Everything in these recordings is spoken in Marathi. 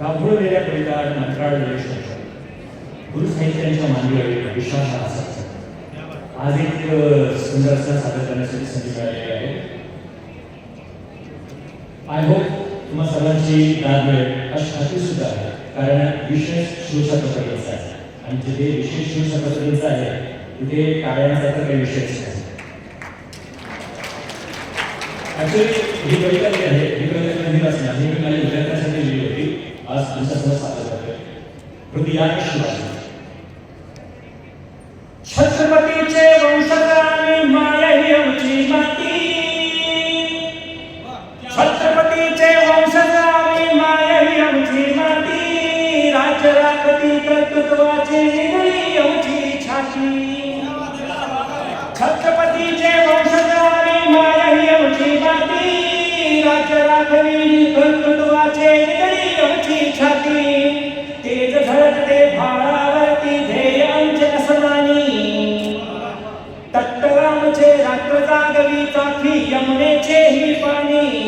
गाभोळलेल्या कविता आणि मंत्राळलेले शब्द गुरु साहित्यांच्या मांडीवर विश्वास हा असायचा आज एक सुंदर असं सादर करण्यासाठी संधी मिळालेली आहे. आय होप तुम्हा सर्वांची दाद मिळेल अशी खात्री सुद्धा आहे. कारण विशेष शिवछत्रपतींचा आहे. आणि जिथे विशेष शिवछत्रपतींचा आहे तिथे टाळ्यांचा तर काही विशेष नाही. ऍक्च्युली ही कविता जी आहे ही कविता कधी असणार ही मी माझ्या विद्यार्थ्यांसाठी याशिवाय छत्रपतीचे वंशज आणि माया ही आमची माती. छत्रपतीचे वंशज आणि माया ही आमची माती. राज्य राखती कर्तृत्वाची निगडी आमची छाती. छत्रपती तट्टरामचे जागवी चाखी यमुनेचे ही पाणी.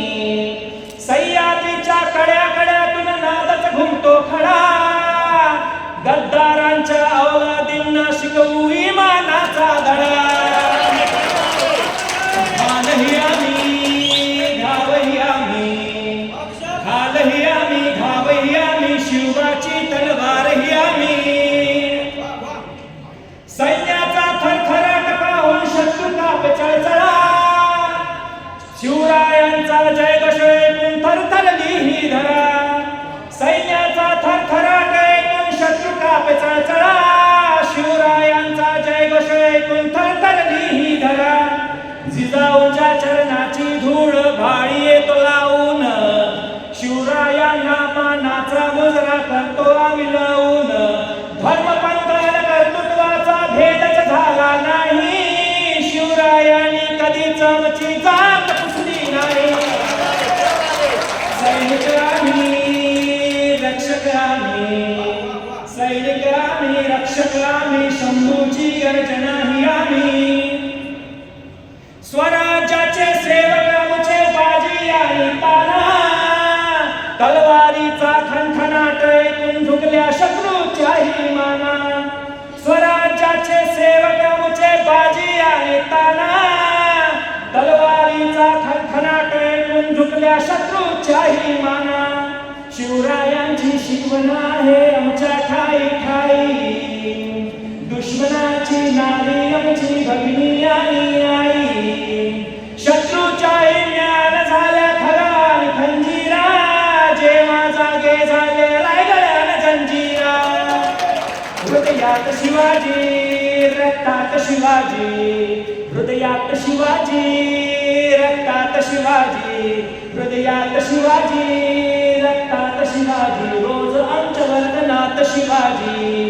शिवरायांचा जय घोष थरथरली ही धरा. सैन्याचा थरथराट ऐकून शत्रू काप चळचळा शिवरायांचा जय घोष ऐकून थरथरली ही धरा. जिजाऊच्या चरणाची धूळ भाळी येतो लावून. शिवरायांना मानाचा मुजरा करतो आविलवून लावून. कर्तृत्वाचा भेदच झाला नाही. शिवरायांनी कधीच आमची जात आम्ही शंभूची अर्चना ही आम्ही. स्वराज्याचे सेवक आमचे बाजी आणि ताना तलवारीचा खणखणाट ऐकून झुकल्या शत्रूच्याही माना. स्वराज्याचे सेवक आमचे बाजी आणि ताना तलवारीचा खणखणाट ऐकून झुकल्या शत्रूच्याही माना. शिवरायांची शिकवण आहे आमच्या ठाई. दुश्मनाची नारी आमची भगिनी आणि आई शत्रूच्या ज्ञान झाल्या खरा आणि खंजीरा जेव्हा जागे झाले रायगड्यान जंजीरा हृदयात शिवाजी रक्तात शिवाजी हृदयात शिवाजी रक्तात शिवाजी हृदयात शिवाजी रक्तात शिवाजी रोज आमच्या वर्तनात शिवाजी.